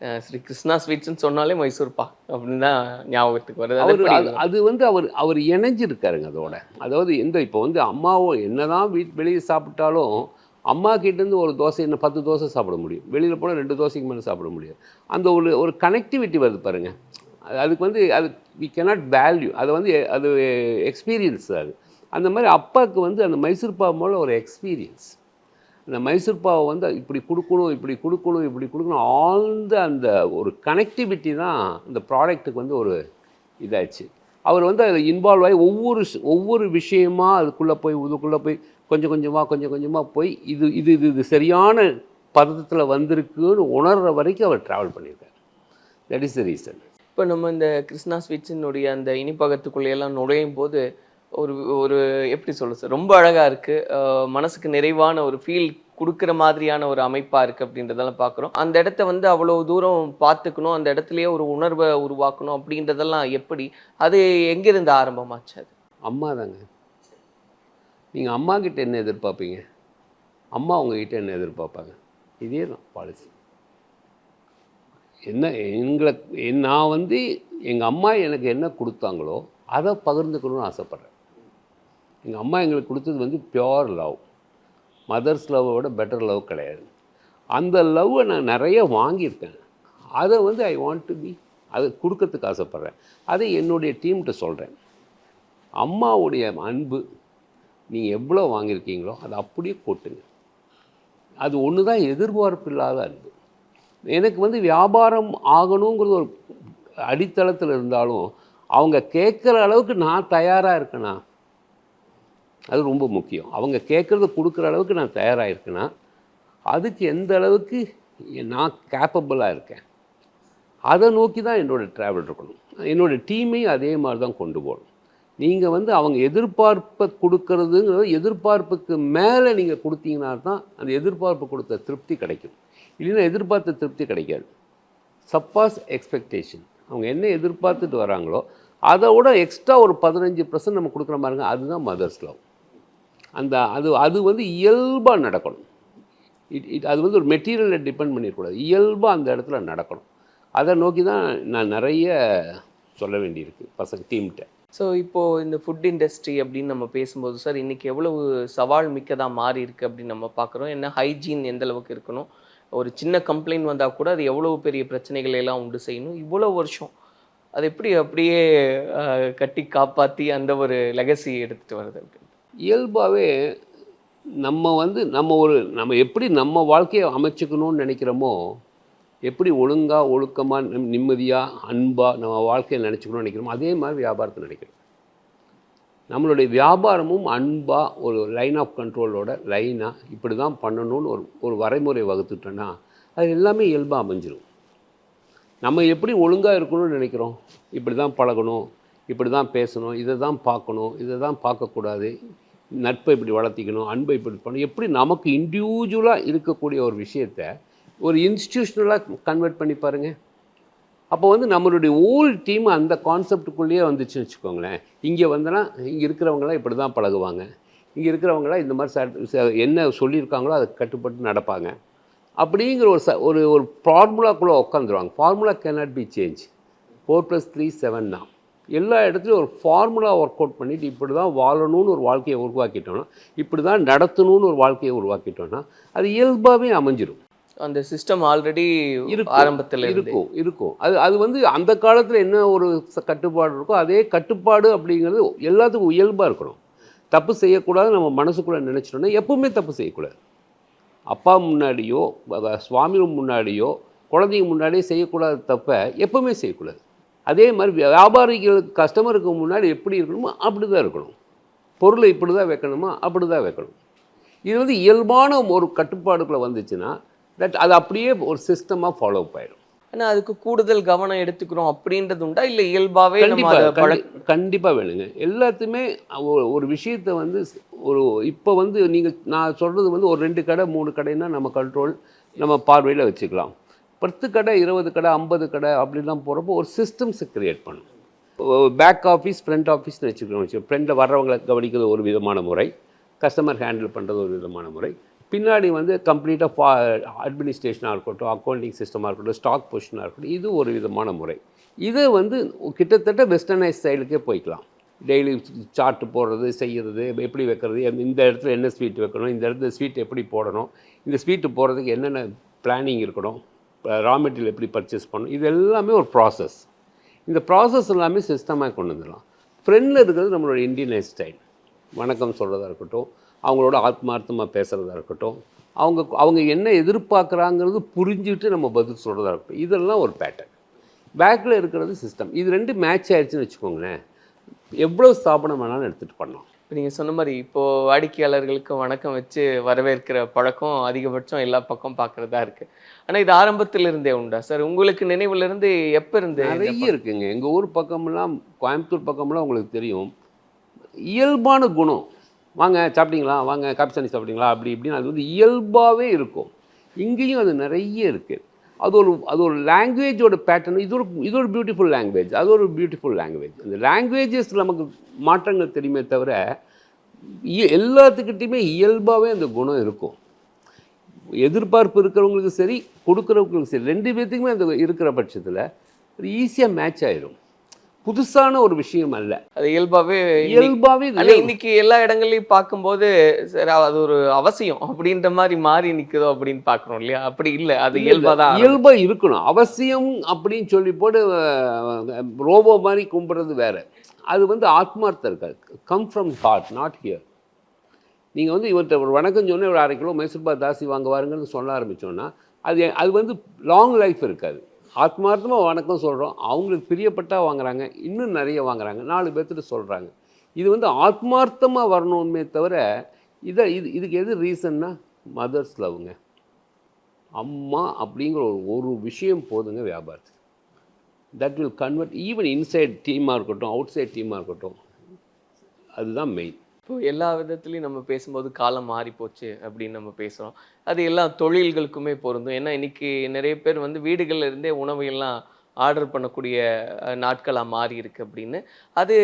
ஸ்ரீ கிருஷ்ணா ஸ்வீட்ஸ்னு சொன்னாலே மைசூர் பாக் அப்படின்னு தான் ஞாபகத்துக்கு வருது. அவர்? அது வந்து அவர் அவர் இணைஞ்சிருக்காருங்க அதோட. அதாவது எந்த இப்போ வந்து அம்மாவோ என்னதான் வீட் வெளியே சாப்பிட்டாலும் அம்மா கிட்டேருந்து ஒரு தோசை என்ன பத்து தோசை சாப்பிட முடியும். வெளியில் போனால் ரெண்டு தோசைக்கு மேலே சாப்பிட முடியாது. அந்த ஒரு ஒரு கனெக்டிவிட்டி வருது பாருங்க. அது- அதுக்கு வந்து அது வி cannot வேல்யூ அது வந்து அது எக்ஸ்பீரியன்ஸ் அது. அந்த மாதிரி அப்பாவுக்கு வந்து அந்த மைசூர் பாவ் மேலே ஒரு எக்ஸ்பீரியன்ஸ் இந்த மைசூர் பாவை வந்து இப்படி கொடுக்கணும் இப்படி கொடுக்கணும் இப்படி கொடுக்கணும் ஆழ்ந்த அந்த ஒரு கனெக்டிவிட்டி தான் இந்த ப்ராடக்ட்டுக்கு வந்து ஒரு இதாகிடுச்சு அவர் வந்து அதில் இன்வால்வ் ஆகி ஒவ்வொரு ஒவ்வொரு விஷயமா அதுக்குள்ளே போய் இதுக்குள்ளே போய் கொஞ்சம் கொஞ்சமாக கொஞ்சம் கொஞ்சமாக போய் இது இது இது இது சரியான பதத்தில் வந்திருக்குன்னு உணர்கிற வரைக்கும் அவர் ட்ராவல் பண்ணியிருக்கார். தட் இஸ் த ரீசன் இப்போ நம்ம இந்த கிருஷ்ணா ஸ்வீட்ஸினுடைய அந்த இனிப்பகத்துக்குள்ளேயெல்லாம் நுழையும் போது ஒரு ஒரு எப்படி சொல்ல சார் ரொம்ப அழகாக இருக்குது மனசுக்கு நிறைவான ஒரு ஃபீல் கொடுக்குற மாதிரியான ஒரு அமைப்பாக இருக்குது அப்படின்றதெல்லாம் பார்க்குறோம் அந்த இடத்த வந்து அவ்வளோ தூரம் பார்த்துக்கணும். அந்த இடத்துலையே ஒரு உணர்வை உருவாக்கணும் அப்படின்றதெல்லாம் எப்படி? அது எங்கேருந்து ஆரம்பமாச்சு அது? அம்மா தாங்க. நீங்கள் அம்மா கிட்ட என்ன எதிர்பார்ப்பீங்க? அம்மா உங்ககிட்ட என்ன எதிர்பார்ப்பாங்க? இதே தான் பாலிசி என்ன எங்களை நான் வந்து எங்கள் அம்மா எனக்கு என்ன கொடுத்தாங்களோ அதை பகிர்ந்துக்கணும்னு ஆசைப்பட்றேன். எங்கள் அம்மா எங்களுக்கு கொடுத்தது வந்து பியோர் லவ் மதர்ஸ் லவ்வோட பெட்டர் லவ் கிடையாது. அந்த லவ்வை நான் நிறைய வாங்கியிருக்கேன். அதை வந்து ஐ வாண்ட் டு பி அதை கொடுக்கறதுக்கு ஆசைப்பட்றேன். அதை என்னுடைய டீம்கிட்ட சொல்கிறேன் அம்மாவுடைய அன்பு நீங்கள் எவ்வளோ வாங்கியிருக்கீங்களோ அதை அப்படியே கொட்டுங்க அது ஒன்று தான் எதிர்பார்ப்பு இல்லாத அன்பு. எனக்கு வந்து வியாபாரம் ஆகணுங்கிறது ஒரு அடித்தளத்தில் இருந்தாலும் அவங்க கேட்குற அளவுக்கு நான் தயாராக இருக்கேனா? அது ரொம்ப முக்கியம். அவங்க கேட்குறத கொடுக்குற அளவுக்கு நான் தயாராக அதுக்கு எந்த அளவுக்கு நான் கேப்பபிளாக இருக்கேன். அதை நோக்கி தான் என்னோடய ட்ராவல் இருக்கணும். என்னோடய டீமையும் அதே மாதிரி தான் கொண்டு போகணும். நீங்கள் வந்து அவங்க எதிர்பார்ப்பை கொடுக்கறதுங்கிறது எதிர்பார்ப்புக்கு மேலே நீங்கள் கொடுத்தீங்கன்னா தான் அந்த எதிர்பார்ப்பு கொடுத்த திருப்தி கிடைக்கும். இல்லைன்னா எதிர்பார்த்த திருப்தி கிடைக்காது. சப்பாஸ் எக்ஸ்பெக்டேஷன் அவங்க என்ன எதிர்பார்த்துட்டு வராங்களோ அதை விட எக்ஸ்ட்ரா ஒரு பதினஞ்சு பர்சன்ட் நம்ம கொடுக்குற மாதிரிங்க அதுதான் மதர்ஸ் லவ் அந்த அது அது வந்து இயல்பாக நடக்கணும். இட் இட் அது வந்து ஒரு மெட்டீரியலை டிபெண்ட் பண்ணிடக்கூடாது இயல்பாக அந்த இடத்துல நடக்கணும். அதை நோக்கி தான் நான் நிறைய சொல்ல வேண்டியிருக்கு பசங்க டீம்கிட்ட. ஸோ இப்போது இந்த ஃபுட் இண்டஸ்ட்ரி அப்படின்னு நம்ம பேசும்போது சார் இன்றைக்கி எவ்வளவு சவால் மிக்கதாக மாறி இருக்குது அப்படின்னு நம்ம பார்க்குறோம். என்ன ஹைஜீன் எந்த அளவுக்கு இருக்கணும்? ஒரு சின்ன கம்ப்ளைண்ட் வந்தால் கூட அது எவ்வளோ பெரிய பிரச்சனைகளை எல்லாம் உண்டு செய்யணும்? இவ்வளோ வருஷம் அது எப்படி அப்படியே கட்டி காப்பாற்றி அந்த ஒரு லெகசி எடுத்துகிட்டு வருது அப்படின்னு இயல்பாகவே நம்ம வந்து நம்ம ஒரு நம்ம எப்படி நம்ம வாழ்க்கையை அமைச்சுக்கணும்னு நினைக்கிறோமோ எப்படி ஒழுங்காக ஒழுக்கமாக நிம்மதியாக அன்பாக நம்ம வாழ்க்கையை நினச்சிக்கணும்னு நினைக்கிறோமோ அதே மாதிரி வியாபாரத்தை நினைக்கிறோம். நம்மளுடைய வியாபாரமும் அன்பாக ஒரு லைன் ஆஃப் கண்ட்ரோலோட லைனாக இப்படி தான் பண்ணணும்னு ஒரு ஒரு வரைமுறை வகுத்துட்டோன்னா அது எல்லாமே இயல்பாக அமைஞ்சிடும் நம்ம எப்படி ஒழுங்காக இருக்கணும்னு நினைக்கிறோம்? இப்படி தான் பழகணும் இப்படி தான் பேசணும் இதை தான் பார்க்கணும் இதை தான் பார்க்கக்கூடாது நட்பை இப்படி வளர்த்திக்கணும் அன்பை இப்படி பண்ணணும் எப்படி நமக்கு இண்டிவிஜுவலாக இருக்கக்கூடிய ஒரு விஷயத்த ஒரு இன்ஸ்டியூஷனலாக கன்வெர்ட் பண்ணி பாருங்கள் அப்போ வந்து நம்மளுடைய ஓல் டீம் அந்த கான்செப்டுக்குள்ளேயே வந்துச்சுன்னு வச்சுக்கோங்களேன். இங்கே வந்தனா இங்கே இருக்கிறவங்களாம் இப்படி தான் பழகுவாங்க. இங்கே இருக்கிறவங்களாம் இந்த மாதிரி ச- என்ன சொல்லியிருக்காங்களோ அதை கட்டுப்பட்டு நடப்பாங்க. அப்படிங்கிற ஒரு ச ஒரு ஒரு ஃபார்முலாக்குள்ளே உட்காந்துருவாங்க. Formula cannot be change four plus three seven தான். எல்லா இடத்துலையும் ஒரு ஃபார்முலா ஒர்க் அவுட் பண்ணிவிட்டு இப்படி தான் வாழணும்னு ஒரு வாழ்க்கையை உருவாக்கிட்டோன்னா இப்படி தான் நடத்தணும்னு ஒரு வாழ்க்கையை உருவாக்கிட்டோன்னா அது இயல்பாகவே அமைஞ்சிரும். அந்த சிஸ்டம் ஆல்ரெடி இருக்கும். ஆரம்பத்தில் இருக்கும் இருக்கும். அது அது வந்து அந்த காலத்தில் என்ன ஒரு கட்டுப்பாடு இருக்கோ அதே கட்டுப்பாடு அப்படிங்கிறது எல்லாத்துக்கும் இயல்பாக இருக்கணும். தப்பு செய்யக்கூடாது நம்ம மனசுக்குள்ளே நினச்சிட்டோன்னா எப்பவுமே தப்பு செய்யக்கூடாது. அப்பா முன்னாடியோ சுவாமி முன்னாடியோ குழந்தைங்க முன்னாடியோ செய்யக்கூடாத தப்பை எப்பவுமே செய்யக்கூடாது. அதே மாதிரி வியாபாரிகளுக்கு கஸ்டமருக்கு முன்னாடி எப்படி இருக்கணுமோ அப்படி தான் இருக்கணும். பொருளை இப்படி தான் வைக்கணுமா? அப்படி தான் வைக்கணும். இது வந்து இயல்பான ஒரு கட்டுப்பாடுக்குள்ளே வந்துச்சுன்னா தட் அது அப்படியே ஒரு சிஸ்டமாக ஃபாலோ ஆயிடும். ஆனா அதுக்கு கூடுதல் கவனம் எடுத்துக்கிறோம் அப்படின்றது உண்டா? இல்ல இயல்பாவே நம்ம கண்டிப்பா அதை பழ கண்டி- கண்டிப்பா வேணுங்க. எல்லாத்தையுமே ஒரு- விஷயத்தை வந்து ஒரு இப்போ வந்து நீங்க நான் சொல்றது வந்து ஒரு ரெண்டு கடை மூணு கடைன்னா நம்ம கண்ட்ரோல் நம்ம பார்வையில் வச்சுக்கலாம். பத்து கடை இருபது கடை ஐம்பது கடை அப்படிலாம் போகிறப்போ ஒரு சிஸ்டம்ஸை க்ரியேட் பண்ணும். பேக் ஆஃபீஸ் ஃப்ரண்ட் ஆஃபீஸ்னு வச்சுக்கணும் வச்சு ஃப்ரெண்டில் வர்றவங்களை கவனிக்கிறது ஒரு விதமான முறை. கஸ்டமர் ஹேண்டில் பண்ணுறது ஒரு விதமான முறை. பின்னாடி வந்து கம்ப்ளீட்டாக ஃபா அட்மினிஸ்ட்ரேஷனாக இருக்கட்டும் அக்கௌண்டிங் சிஸ்டமாக இருக்கட்டும் ஸ்டாக் பொசிஷனாக இருக்கட்டும் இது ஒரு விதமான முறை. இது வந்து கிட்டத்தட்ட வெஸ்டர்னைஸ் ஸ்டைலுக்கே போய்க்கலாம். டெய்லி சார்ட்டு போடுறது செய்கிறது எப்படி வைக்கிறது இந்த இடத்துல என்ன ஸ்வீட் வைக்கணும் இந்த இடத்துல ஸ்வீட் எப்படி போடணும் இந்த ஸ்வீட்டு போடுறதுக்கு என்னென்ன பிளானிங் இருக்கணும் ரா மெட்டீரியல் எப்படி பர்ச்சேஸ் பண்ணணும் இது எல்லாமே ஒரு ப்ராசஸ் இந்த ப்ராசஸ் எல்லாமே சிஸ்டமாக கொண்டு வந்துடலாம். ஃப்ரெண்டில் இருக்கிறது நம்மளோட இந்தியன் ஸ்டைல் வணக்கம் சொல்கிறதா இருக்கட்டும் அவங்களோட ஆத்மார்த்தமாக பேசுகிறதா இருக்கட்டும் அவங்க அவங்க என்ன எதிர்பார்க்குறாங்கிறது புரிஞ்சுட்டு நம்ம பதில் சொல்கிறதா இருக்கட்டும். இதெல்லாம் ஒரு பேட்டர்ன் பேக்கில் இருக்கிறது சிஸ்டம் இது ரெண்டு மேட்ச் ஆயிடுச்சுன்னு வச்சுக்கோங்களேன். எவ்வளோ ஸ்தாபனம் வேணாலும் எடுத்துகிட்டு பண்ணலாம். இப்ப நீங்க சொன்ன மாதிரி இப்போ வாடிக்கையாளர்களுக்கு வணக்கம் வச்சு வரவேற்கிற பழக்கம் அதிகபட்சம் எல்லா பக்கம் பார்க்கறதா இருக்கு. ஆனா இது ஆரம்பத்துல இருந்தே உண்டா? சார் உங்களுக்கு நினைவுல இருந்து எப்ப இருந்து நிறைய இருக்குங்க. எங்கள் ஊர் பக்கமெல்லாம் கோயம்புத்தூர் பக்கமெல்லாம் உங்களுக்கு தெரியும். இயல்பான குணம். வாங்க சாப்பிட்டீங்களா? வாங்க காப்பி தண்ணி சாப்பிட்டீங்களா? அப்படி இப்படின்னு அது வந்து இயல்பாகவே இருக்கும். இங்கேயும் அது நிறைய இருக்குது அது ஒரு அது ஒரு லாங்குவேஜோட பேட்டர்ன் இது ஒரு இது ஒரு பியூட்டிஃபுல் லாங்குவேஜ் அது ஒரு பியூட்டிஃபுல் லாங்குவேஜ் அந்த லாங்குவேஜஸ் நமக்கு மாற்றங்கள் தெரியுமே தவிர இய- எல்லாத்துக்கிட்டையுமே இயல்பாகவே அந்த குணம் இருக்கும். எதிர்பார்ப்பு இருக்கிறவங்களுக்கும் சரி கொடுக்குறவங்களுக்கும் சரி ரெண்டு பேர்த்துக்குமே அந்த இருக்கிற பட்சத்தில் ஈஸியாக மேட்ச் ஆயிடும் புதுசான ஒரு விஷயம் அல்ல. அது இயல்பாவே இயல்பாகவே ஆனா இன்னைக்கு எல்லா இடங்கள்லயும் பார்க்கும்போது சரி அது ஒரு அவசியம் அப்படின்ற மாதிரி மாறி நிக்குதோ அப்படின்னு பாக்குறோம் இல்லையா? அப்படி இல்ல அது இயல்பாதான் இயல்பா இருக்கணும். அவசியம் அப்படின்னு சொல்லி போட்டு ரோபோ மாதிரி கும்பிட்றது வேற. அது வந்து ஆத்மார்த்தம் இருக்காது come from heart not here நீங்கள் வந்து இவர்கிட்ட ஒரு வணக்கம் சொன்னே ஒரு அரை கிலோ மைசூர் பாத் தாசி வாங்க வாருங்கன்னு சொல்ல ஆரம்பிச்சோன்னா அது அது வந்து லாங் லைஃப் இருக்காது. ஆத்மார்த்தமாக வணக்கம் சொல்கிறோம் அவங்களுக்கு பிரியப்பட்டா வாங்குறாங்க. இன்னும் நிறைய வாங்குறாங்க. நாலு பேர்த்துட்டு சொல்கிறாங்க இது வந்து ஆத்மார்த்தமாக வரணுமே தவிர இதை இது இதுக்கு எது ரீசன்னா மதர்ஸ் லவ்ங்க. அம்மா அப்படிங்கிற ஒரு ஒரு விஷயம் போதுங்க வியாபாரத்துக்கு. That will convert even inside டீமாக இருக்கட்டும் அவுட் சைட் டீமாக இருக்கட்டும். அதுதான் மெயின் இப்போ எல்லா விதத்துலையும் நம்ம பேசும்போது காலம் மாறி போச்சு அப்படின்னு நம்ம பேசுகிறோம் அது எல்லா தொழில்களுக்குமே பொருந்தும். ஏன்னா இன்னைக்கு நிறைய பேர் வந்து வீடுகளில் இருந்தே உணவு எல்லாம் ஆர்டர் பண்ணக்கூடிய நாட்களாக மாறி இருக்கு அப்படின்னு. அது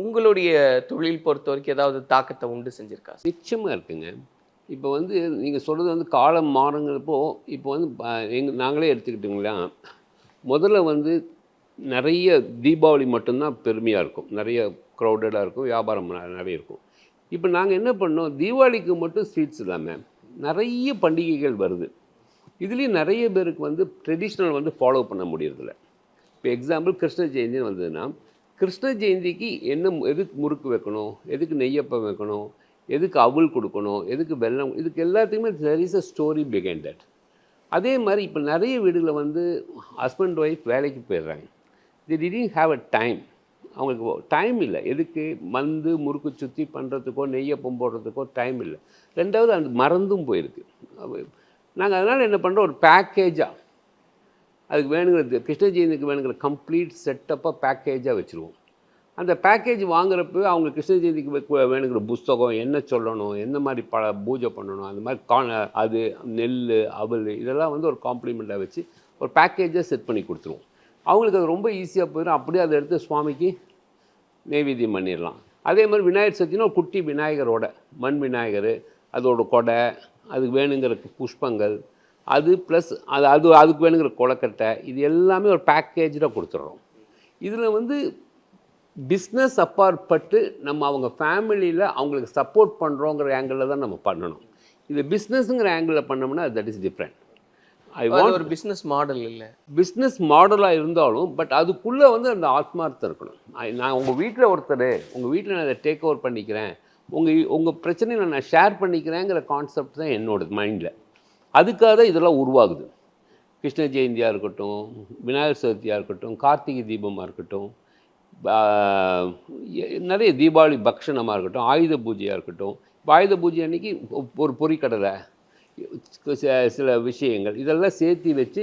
உங்களுடைய தொழில் பொறுத்த வரைக்கும் ஏதாவது தாக்கத்தை உண்டு செஞ்சுருக்கா? நிச்சயமாக இருக்குங்க. இப்போ வந்து நீங்கள் சொல்கிறது வந்து காலம் மாறுங்கிறப்போ இப்போ வந்து எங்கள் நாங்களே எடுத்துக்கிட்டோங்களா? முதல்ல வந்து நிறைய தீபாவளி மட்டும்தான் பெருமையாக இருக்கும். நிறைய க்ரௌடடாக இருக்கும். வியாபாரம் நிறைய இருக்கும். இப்போ நாங்கள் என்ன பண்ணோம்? தீபாவளிக்கு மட்டும் ஸ்வீட்ஸ் இல்லாமல் நிறைய பண்டிகைகள் வருது. இதுலேயும் நிறைய பேருக்கு வந்து ட்ரெடிஷ்னல் வந்து ஃபாலோ பண்ண முடியறதில்ல. இப்போ எக்ஸாம்பிள் கிருஷ்ண ஜெயந்தின்னு வந்ததுன்னா கிருஷ்ண ஜெயந்திக்கு என்ன மு- எதுக்கு முறுக்கு வைக்கணும்? எதுக்கு நெய்யப்பம் வைக்கணும்? எதுக்கு அவல் கொடுக்கணும்? எதுக்கு வெள்ளம் இதுக்கு எல்லாத்துக்குமே there is a story behind that அதே மாதிரி இப்போ நிறைய வீடுகளில் வந்து ஹஸ்பண்ட் ஒய்ஃப் வேலைக்கு போயிடுறாங்க. They didn't have a time அவங்களுக்கு டைம் இல்லை. எதுக்கு? மந்து முறுக்கு சுற்றி பண்ணுறதுக்கோ நெய்யப்பம் போடுறதுக்கோ டைம் இல்லை. ரெண்டாவது அந்த மறந்தும் போயிருக்கு. நாங்கள் அதனால் என்ன பண்ணுறோம் ஒரு பேக்கேஜாக அதுக்கு வேணுங்கிற கிருஷ்ண ஜெயந்திக்கு வேணுங்கிற கம்ப்ளீட் செட்டப்பாக பேக்கேஜாக வச்சுருவோம். அந்த பேக்கேஜ் வாங்குறப்ப அவங்க கிருஷ்ண ஜெயந்திக்கு வேணுங்கிற புஸ்தகம் என்ன சொல்லணும்? எந்த மாதிரி பல பூஜை பண்ணணும்? அந்த மாதிரி கா அது நெல் அவல் இதெல்லாம் வந்து ஒரு காம்ப்ளிமெண்ட்டாக வச்சு ஒரு பேக்கேஜாக செட் பண்ணி கொடுத்துருவோம். அவங்களுக்கு அது ரொம்ப ஈஸியாக போயிடும் அப்படியே அதை எடுத்து சுவாமிக்கு நெய்வேத்தியம் பண்ணிடலாம். அதே மாதிரி விநாயகர் சதுர்த்தினா ஒரு குட்டி விநாயகரோட மண் விநாயகர் அதோட கொடை அதுக்கு வேணுங்கிற புஷ்பங்கள் அது ப்ளஸ் அது அது அதுக்கு வேணுங்கிற கொலக்கட்டை இது எல்லாமே ஒரு பேக்கேஜாக கொடுத்துட்றோம். இதில் வந்து பிஸ்னஸ் அப்பாற்பட்டு நம்ம அவங்க ஃபேமிலியில் அவங்களுக்கு சப்போர்ட் பண்ணுறோங்கிற ஆங்கிளில் தான் நம்ம பண்ணணும். இது பிஸ்னஸுங்கிற ஆங்கிளில் பண்ணோம்னா that is different I want ஒரு பிஸ்னஸ் மாடல் இல்லை. பிஸ்னஸ் மாடலாக இருந்தாலும் பட் அதுக்குள்ளே வந்து அந்த ஆத்மார்த்தம் இருக்கணும். நான் உங்கள் வீட்டில் ஒருத்தர் உங்கள் வீட்டில் நான் அதை டேக் ஓவர் பண்ணிக்கிறேன். உங்கள் உங்கள் பிரச்சனையை நான் ஷேர் பண்ணிக்கிறேங்கிற கான்செப்ட் தான் என்னோட மைண்டில் அதுக்காக தான் இதெல்லாம் உருவாகுது. கிருஷ்ண ஜெயந்தியாக இருக்கட்டும் விநாயகர் சதுர்த்தியாக இருக்கட்டும் கார்த்திகை தீபமாக இருக்கட்டும் நிறைய தீபாவளி பக்ஷணமாக இருக்கட்டும் ஆயுத பூஜையாக இருக்கட்டும். இப்போ ஆயுத பூஜை அன்னைக்கு ஒ- ஒரு பொறிக்கடலை சில விஷயங்கள் இதெல்லாம் சேர்த்து வச்சு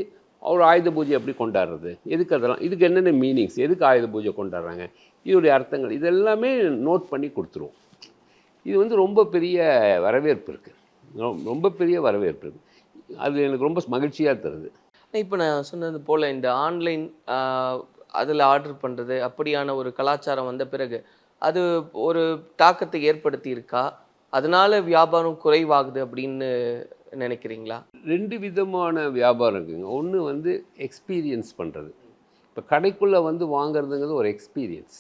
ஒரு ஆயுத பூஜை எப்படி கொண்டாடுறது? எதுக்கு அதெல்லாம் இதுக்கு என்னென்ன மீனிங்ஸ் எதுக்கு ஆயுத பூஜை கொண்டாடுறாங்க? இதோடைய அர்த்தங்கள் இதெல்லாமே நோட் பண்ணி கொடுத்துருவோம். இது வந்து ரொம்ப பெரிய வரவேற்பு இருக்குது ரொம்ப பெரிய வரவேற்பு இருக்குது அது எனக்கு ரொம்ப மகிழ்ச்சியாக தருது. இப்போ நான் சொன்னது போல் இந்த ஆன்லைன் அதில் ஆர்டர் பண்ணுறது அப்படியான ஒரு கலாச்சாரம் வந்த பிறகு அது ஒரு தாக்கத்தை ஏற்படுத்தி இருக்கா அதனால வியாபாரம் குறைவாகுது அப்படின்னு நினைக்கிறீங்களா? ரெண்டு விதமான வியாபாரம் இருக்குங்க ஒன்று வந்து எக்ஸ்பீரியன்ஸ் பண்ணுறது இப்போ கடைக்குள்ளே வந்து வாங்குறதுங்கிறது ஒரு எக்ஸ்பீரியன்ஸ்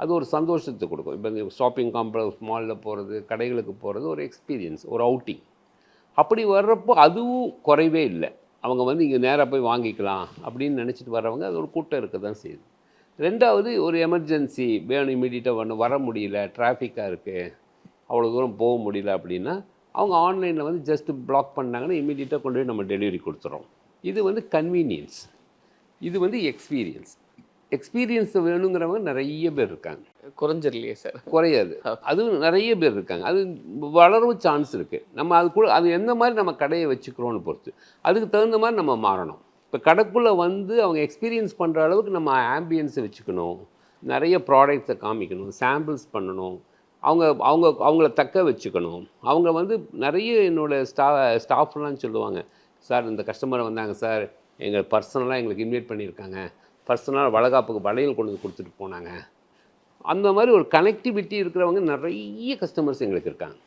அது ஒரு சந்தோஷத்தை கொடுக்கும். இப்போ இந்த ஷாப்பிங் காம்ப்ளெக்ஸ் மாலில் போகிறது கடைகளுக்கு போகிறது ஒரு எக்ஸ்பீரியன்ஸ் ஒரு அவுட்டிங் அப்படி வர்றப்போ அதுவும் குறைவே இல்லை. அவங்க வந்து இங்கே நேராக போய் வாங்கிக்கலாம் அப்படின்னு நினச்சிட்டு வர்றவங்க அது ஒரு கூட்டம் இருக்க தான் செய்யுது. ரெண்டாவது ஒரு எமர்ஜென்சி வேணும் இமீடியட்டாக ஒன்று வர முடியல டிராஃபிக்காக இருக்குது அவ்வளோ தூரம் போக முடியல அப்படின்னா அவங்க ஆன்லைனில் வந்து ஜஸ்ட் பிளாக் பண்ணாங்கன்னா இமீடியட்டாக கொண்டு போய் நம்ம டெலிவரி கொடுத்துறோம். இது வந்து கன்வீனியன்ஸ் இது வந்து எக்ஸ்பீரியன்ஸ் எக்ஸ்பீரியன்ஸ் வேணுங்கிறவங்க நிறைய பேர் இருக்காங்க. குறைஞ்சிடலையே சார். குறையாது. அதுவும் நிறைய பேர் இருக்காங்க. அது வளரவும் சான்ஸ் இருக்குது நம்ம அதுக்குள்ள அது எந்த மாதிரி நம்ம கடையை வச்சுக்கிறோன்னு பொறுத்து. அதுக்கு தகுந்த மாதிரி நம்ம மாறணும். இப்போ கடைக்குள்ளே வந்து அவங்க எக்ஸ்பீரியன்ஸ் பண்ணுற அளவுக்கு நம்ம ஆம்பியன்ஸை வச்சுக்கணும். நிறைய ப்ராடக்ட்ஸை காமிக்கணும். சாம்பிள்ஸ் பண்ணணும். அவங்க அவங்க அவங்கள தக்க வச்சுக்கணும். அவங்க வந்து நிறைய என்னோட ஸ்டா ஸ்டாஃப்லாம் சொல்லுவாங்க சார் இந்த கஸ்டமர் வந்தாங்க சார் எங்கள் பர்சனலாக எங்களுக்கு இன்வைட் பண்ணியிருக்காங்க. பர்சனலாக வளகாப்புக்கு வளையல் கொண்டு வந்து கொடுத்துட்டு போனாங்க. அந்த மாதிரி ஒரு கனெக்டிவிட்டி இருக்கிறவங்க நிறைய கஸ்டமர்ஸ் எங்களுக்கு இருக்காங்க.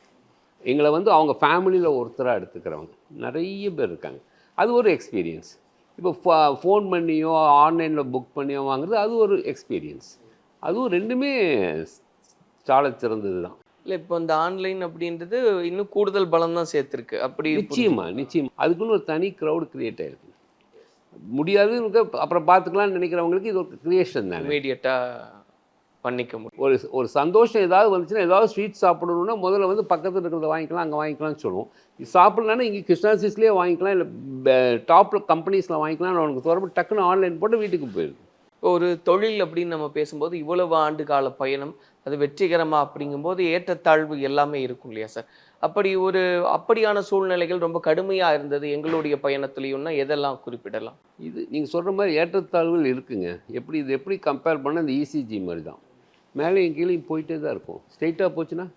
எங்களை வந்து அவங்க ஃபேமிலியில் ஒருத்தராக எடுத்துக்கிறவங்க. நிறைய பேர் இருக்காங்க. அது ஒரு எக்ஸ்பீரியன்ஸ் இப்போ ஃபோன் பண்ணியோ ஆன்லைனில் புக் பண்ணியோ வாங்குறது அது ஒரு எக்ஸ்பீரியன்ஸ் அதுவும் ரெண்டுமே சால சிறந்தது தான் இல்லை இப்போ இந்த ஆன்லைன் அப்படின்றது இன்னும் கூடுதல் பலம் தான் சேர்த்துருக்கு. அப்படி நிச்சயமா நிச்சயமா. அதுக்குன்னு ஒரு தனி க்ரௌடு கிரியேட் ஆயிருக்கு. முடியாது அப்புறம் பார்த்துக்கலாம்னு நினைக்கிறவங்களுக்கு இது ஒரு கிரியேஷன் தானே. இமீடியட்டாக பண்ணிக்க முடியும். ஒரு ஒரு சந்தோஷம் ஏதாவது வந்துச்சுன்னா ஏதாவது ஸ்வீட் சாப்பிடணும்னா முதல்ல வந்து பக்கத்தில் இருக்கிறத வாங்கிக்கலாம் அங்கே வாங்கிக்கலாம்னு சொல்லுவோம். சாப்பிட்லன்னா இங்கே கிருஷ்ணாசிஸ்லேயே வாங்கிக்கலாம் இல்லை டாப்பில் கம்பெனிஸில் வாங்கிக்கலாம் உனக்கு தொடர்பு டக்குன்னு ஆன்லைன் போட்டு வீட்டுக்கு இப்போ ஒரு தொழில் அப்படின்னு நம்ம பேசும்போது இவ்வளவு ஆண்டு கால பயணம் அது வெற்றிகரமாக அப்படிங்கும்போது ஏற்றத்தாழ்வு எல்லாமே இருக்கும் இல்லையா சார்? அப்படி ஒரு அப்படியான சூழ்நிலைகள் ரொம்ப கடுமையாக இருந்தது எங்களுடைய பயணத்துலையும்னா எதெல்லாம் குறிப்பிடலாம்? இது நீங்கள் சொல்கிற மாதிரி ஏற்றத்தாழ்வுகள் இருக்குங்க. எப்படி இது எப்படி கம்பேர் பண்ண இந்த இசிஜி மாதிரி தான். மேலேயும் கீழேயும் போயிட்டே தான் இருக்கும். ஸ்ட்ரெயிட்டாக போச்சுன்னா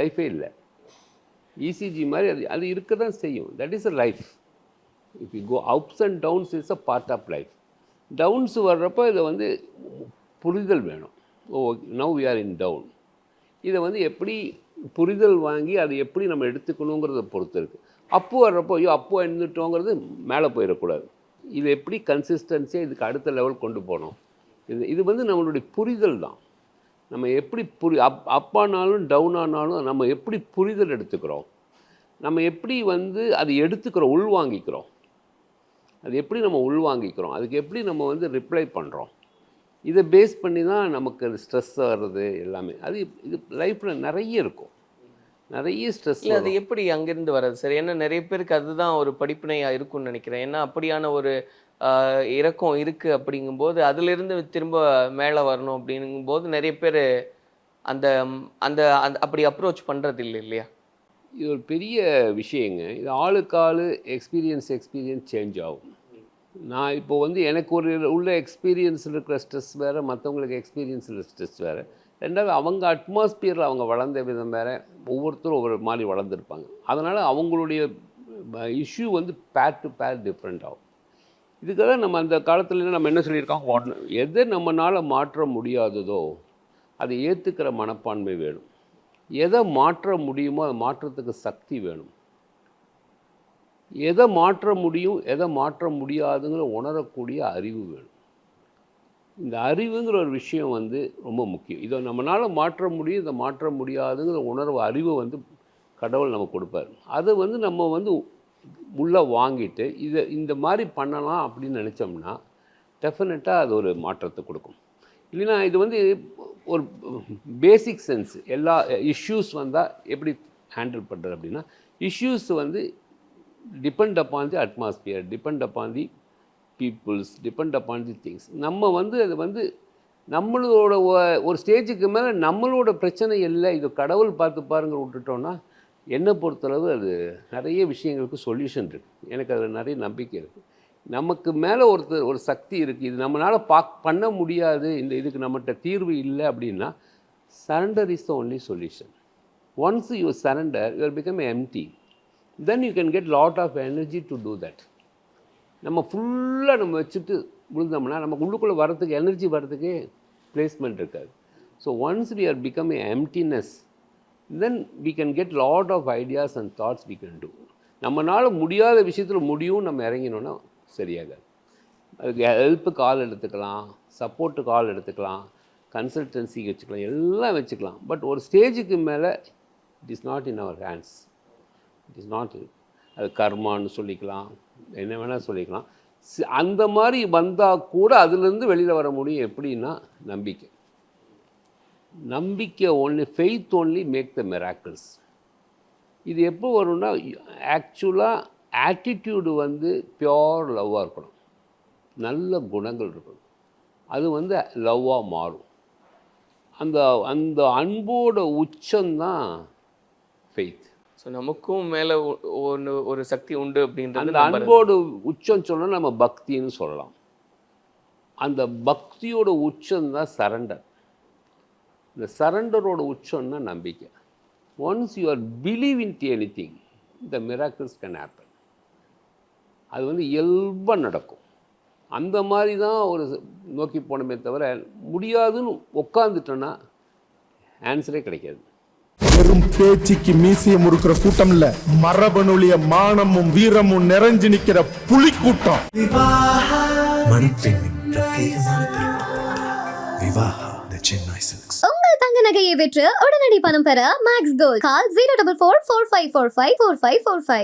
லைஃபே இல்லை. இசிஜி மாதிரி அது அது இருக்க தான் செய்யும். That is a life if you go ups and downs is a part of life downs வர்றப்போ இதை வந்து புரிதல் வேணும். ஓ now we are in down இதை வந்து எப்படி புரிதல் வாங்கி அதை எப்படி நம்ம எடுத்துக்கணுங்கிறத பொறுத்து இருக்குது அப்போ வர்றப்போ ஐயோ அப்போ எழுந்துட்டோங்கிறது மேலே போயிடக்கூடாது. இது எப்படி கன்சிஸ்டன்சியாக இதுக்கு அடுத்த லெவல் கொண்டு போகணும்? இது இது வந்து நம்மளுடைய புரிதல் தான். நம்ம எப்படி புரி அப் அப்பானாலும் டவுனானாலும் டவுன் ஆனாலும் நம்ம எப்படி புரிதல் எடுத்துக்கிறோம்? நம்ம எப்படி வந்து அதை எடுத்துக்கிறோம்? உள்வாங்கிக்கிறோம். அது எப்படி நம்ம உள்வாங்கிக்கிறோம்? அதுக்கு எப்படி நம்ம வந்து ரிப்ளை பண்ணுறோம் இதை பேஸ் பண்ணி தான் நமக்கு ஸ்ட்ரெஸ் வர்றது எல்லாமே. அது இது லைஃப்பில் நிறைய இருக்கும். நிறைய ஸ்ட்ரெஸ் இல்லை அது எப்படி அங்கிருந்து வர்றது? சார் ஏன்னா நிறைய பேருக்கு அதுதான் ஒரு படிப்பினையாக இருக்கும்னு நினைக்கிறேன். ஏன்னா அப்படியான ஒரு இறக்கம் இருக்குது அப்படிங்கும்போது அதிலிருந்து திரும்ப மேலே வரணும் அப்படிங்கும்போது நிறைய பேர் அந்த அந்த அந்த அப்படி அப்ரோச் பண்ணுறது இல்லை இல்லையா? இது ஒரு பெரிய விஷயங்க. இது ஆளுக்கு ஆளு எக்ஸ்பீரியன்ஸ் எக்ஸ்பீரியன்ஸ் சேஞ்ச் ஆகும். நான் இப்போ வந்து எனக்கு ஒரு உள்ள எக்ஸ்பீரியன்ஸ் இருக்கிற ஸ்ட்ரெஸ் வேறு மற்றவங்களுக்கு எக்ஸ்பீரியன்ஸ் இருக்கிற ஸ்ட்ரெஸ் வேறு. ரெண்டாவது அவங்க அட்மாஸ்பியரில் அவங்க வளர்ந்த விதம் வேறு. ஒவ்வொருத்தரும் ஒவ்வொரு மாதிரி வளர்ந்துருப்பாங்க. அதனால் அவங்களுடைய இஷ்யூ வந்து பேர் டு பேர் டிஃப்ரெண்ட் ஆகும். இதுக்காக நம்ம அந்த காலத்துல நம்ம என்ன சொல்லியிருக்கோம்? ஒன்று எதை நம்மளால் மாற்ற முடியாததோ அதை ஏற்றுக்கிற மனப்பான்மை வேணும். எதை மாற்ற முடியுமோ அதை மாற்றத்துக்கு சக்தி வேணும். எதை மாற்ற முடியும் எதை மாற்ற முடியாதுங்கிற உணரக்கூடிய அறிவு வேணும். இந்த அறிவுங்கிற ஒரு விஷயம் வந்து ரொம்ப முக்கியம். இதை நம்மளால் மாற்ற முடியும் இதை மாற்ற முடியாதுங்கிற உணர்வு அறிவை வந்து கடவுள் நம்ம கொடுப்பார். அதை வந்து நம்ம வந்து உள்ளே வாங்கிட்டு இதை இந்த மாதிரி பண்ணலாம் அப்படின்னு நினச்சோம்னா டெஃபினட்டாக அது ஒரு மாற்றத்தை கொடுக்கும். இல்லைன்னா இது வந்து ஒரு பேசிக் சென்ஸ் எல்லா இஷ்யூஸ் வந்தால் எப்படி ஹேண்டில் பண்ணுறது அப்படின்னா இஷ்யூஸ் வந்து depend upon the atmosphere depend upon the peoples depend upon the things நம்ம வந்து அது வந்து நம்மளோட ஒரு ஸ்டேஜுக்கு மேலே நம்மளோட பிரச்சனை இல்லை. இது கடவுள் பார்த்து பாருங்க விட்டுட்டோன்னா என்னை பொறுத்தளவு அது நிறைய விஷயங்களுக்கு சொல்யூஷன் இருக்குது எனக்கு அதில் நிறைய நம்பிக்கை இருக்குது நமக்கு மேலே ஒருத்தர் ஒரு சக்தி இருக்குது இது நம்மளால் பா பண்ண முடியாது. இந்த இதுக்கு நம்மகிட்ட தீர்வு இல்லை அப்படின்னா surrender is the only solution once you surrender you are become empty then you can get lot of energy to do that நம்ம ஃபுல்லாக நம்ம வச்சுட்டு விழுந்தோம்னா நமக்கு உள்ளுக்குள்ளே வரதுக்கு எனர்ஜி வரத்துக்கே பிளேஸ்மெண்ட் இருக்காது. So once we are become a emptiness then we can get lot of ideas and thoughts we can do நம்மளால் முடியாத விஷயத்தில் முடியும் நம்ம இறங்கினோன்னா சரியாகாது. அதுக்கு ஹெல்ப்பு கால் எடுத்துக்கலாம் சப்போர்ட்டு கால் எடுத்துக்கலாம் கன்சல்டன்சிக்கு வச்சுக்கலாம் எல்லாம் வச்சுக்கலாம். பட் ஒரு ஸ்டேஜுக்கு மேலே it is not in our hands it is not அது கர்மான்னு சொல்லிக்கலாம். என்ன வேணால் சொல்லிக்கலாம். அந்த மாதிரி வந்தால் கூட அதுலேருந்து வெளியில் வர முடியும். எப்படின்னா நம்பிக்கை. நம்பிக்கை only faith only make the miracles இது எப்போ வரும்னா ஆக்சுவலாக ஆட்டிடியூடு வந்து பியோர் லவ்வாக இருக்கணும். நல்ல குணங்கள் இருக்கணும். அது வந்து லவ்வாக மாறும். அந்த அந்த அன்போட உச்சம்தான் ஃபெய்த் ஸோ நமக்கும் மேலே ஒன்று ஒரு சக்தி உண்டு அப்படின்றது அந்த. அன்போடு உச்சம் சொன்னா நம்ம பக்தின்னு சொல்லலாம். அந்த பக்தியோட உச்சம் தான் சரண்டர் இந்த சரண்டரோட உச்சம்னா நம்பிக்கை. Once you are believe in anything the miracles can happen அது வந்து இயல்பாக நடக்கும். அந்த மாதிரி தான் ஒரு நோக்கி போனமே தவிர முடியாதுன்னு உட்காந்துட்டோன்னா ஆன்சரே கிடைக்காது. வெறும் பேச்சுக்கு மீசைய முறுக்கிற கூட்டம் இல்ல மரபணுலிய மானமும் வீரமும் நிறைஞ்சு நிக்கிற புலி கூட்டம் உங்கள் தங்க நகையை விற்று உடனடி பணம் பெற Max Gold call zero double four four five four five four five four five